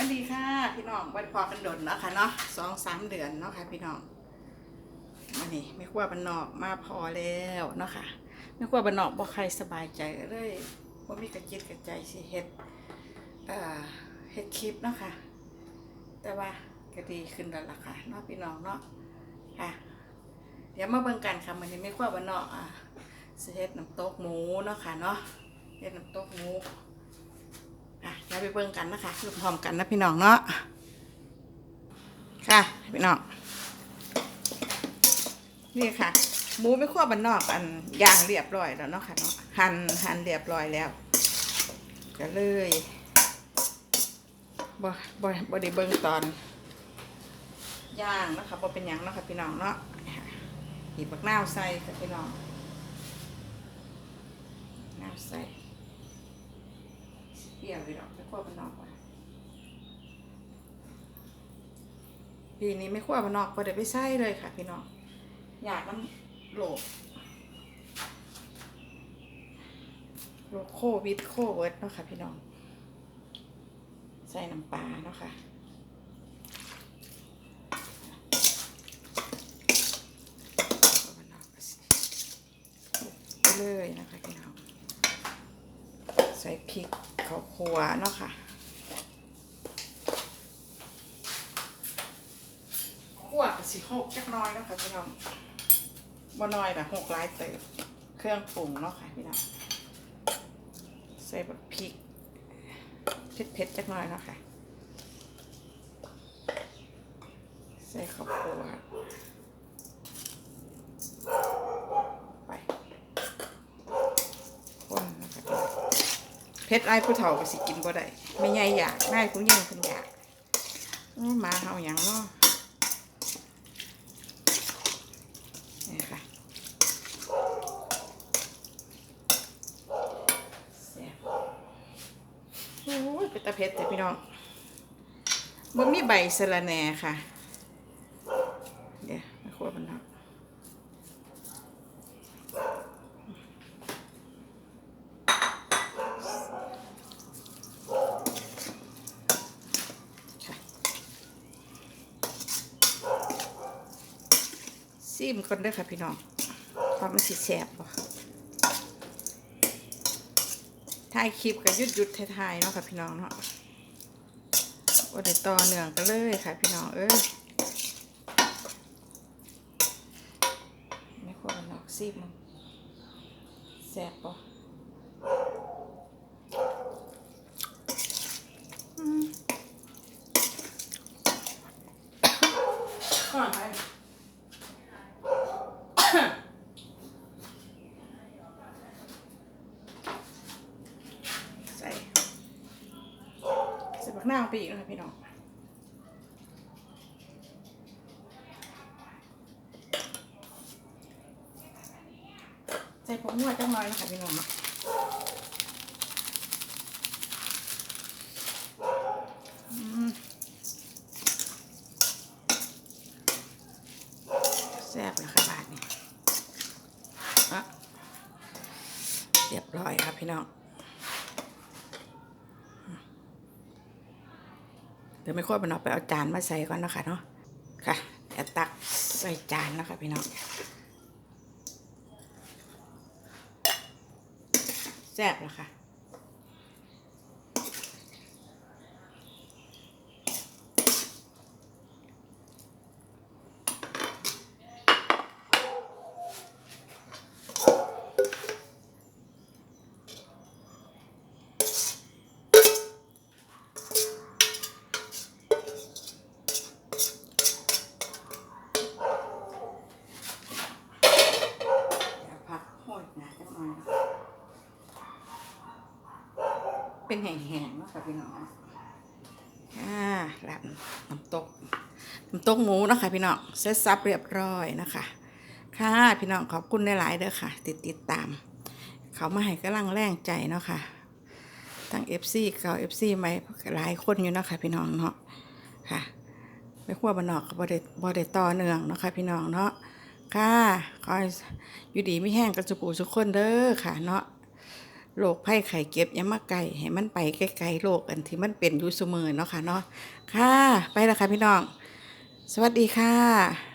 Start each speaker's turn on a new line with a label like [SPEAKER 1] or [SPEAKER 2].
[SPEAKER 1] สวัสดีค่ะพี่น้องวันพอกันดนเนาะค่ะเนาะสองสามเดือนเนาะค่ะพี่น้องมานี่ไม่ขั้วบันนอกมาพอแล้วเนาะค่ะไม่ขั้วบันนอกบ่ใครสบายใจเลยว่ามีกระจิตกระใจสิเฮ็ดเอ่อเฮ็ดคลิปเนาะค่ะแต่ว่าก็ดีขึ้นแล้วล่ะค่ะเนาะพี่น้องเนาะค่ะ เดี๋ยวมาเบิ่งกันค่ะมันนี้ไม่ขั้วบันนอกอะสิเฮ็ดน้ำตกหมูเนาะค่ะเนาะเฮ็ดน้ำตกหมู ไปเบิ่งกันนะคะคือพร้อมกันนะพี่น้องเนาะค่ะพี่น้องนี่ค่ะ หมูไม่ขั้วบันนอกอันย่างเรียบร้อยแล้วเนาะค่ะเนาะหั่นหั่นเรียบร้อยแล้วก็เลยบ่บ่บ่ได้เบิ่งตอนย่างนะคะบ่เป็นหยังเนาะค่ะพี่น้องเนาะหีบบักนาวใส่ค่ะพี่น้องนาวใส่ เปรี้ยวไปหรอกไม่ขั้วมันนอกว่ะปีนี้ไม่ขั้วมันนอกก็เดี๋ยวไปใส่เลยค่ะ พี่น้องอยากน้ำโลกโลกโควิดโคเวิร์ดเนาะค่ะพี่น้อง ใส่น้ำปลาเนาะค่ะไปเลยนะคะพี่น้องใส่พริก ข้าวคั่วเนาะค่ะคั่วกับสีหกจักน้อยเนาะค่ะพี่น้องบ่น้อยแบบหกลายเติบเครื่องปรุงเนาะค่ะพี่น้องใส่แบบพริกเผ็ดๆจักน้อยเนาะค่ะใส่ข้าวคั่วไปคนนะคะพี่น้อง เพชรไอ้ผู้เฒ่าก็สิกินบ่ได้ไม่ใหญ่อยากนายผู้ยิ่งเพิ่นอยากมาเฮาหยังเนาะนี่ค่ะโอ้ยเป็นตาเพชรแต่พี่น้องบ่มีใบสะระแหน่ค่ะ เดี๋ยวมาคั่วมันเนาะ ซิมคนด้อค่ะพี่น้องความมันสิแสบบ่ถ่ายคลิปกับยุดยุดถ่ายๆเนาะค่ะพี่น้องเนาะว่าได้ต่อเนื่องกันเลยค่ะพี่น้องเอ้ยไม่ควรหรอกซิมมันแสบบ่อืม ก่อนไป ใส่ บักหน้าไปอีกนะคะพี่น้องใส่ผงนวดจังน้อยนะคะพี่น้องแซ่บแล้วค่ะบาทนี่เรียบร้อยครับพี่น้อง ดี๋ยวไม่ค่อยมันเอาไปเอาจานมาใส่ก่อนนะคะเนาะค่ะแอตักใส่จานนะคะพี่น้องแซ่บแล้วค่ะ เดี๋ยวพักโหดนะจังหน่อย เป็นแห้งๆนะค่ะพี่น้องอ่าลาบน้ำตกน้ำตกหมูนะคะพี่น้องเสร็จสับเรียบร้อยนะคะ ค่ะพี่น้องขอบคุณหลายๆเด้อค่ะ ติดติดตาม เขามาให้กำลังแรงใจเนาะค่ะทั้ง FC เก่า FC ใหม่หลายคนอยู่นะคะพี่น้องเนาะค่ะไปขั้วบนอกกับบไดบไดต่อเนืองนะคะพี่น้องเนาะค่ะขอให้อยู่ดีไม่แห้งกันสุปูสุกคนเด้อค่ะเนาะ โรคไข้ไข้เก็บย่ามาไกลให้มันไปไกลๆโรคอันที่มันเป็นอยู่เสมอเนาะค่ะเนาะค่ะ ไปแล้วค่ะพี่น้อง สวัสดีค่ะ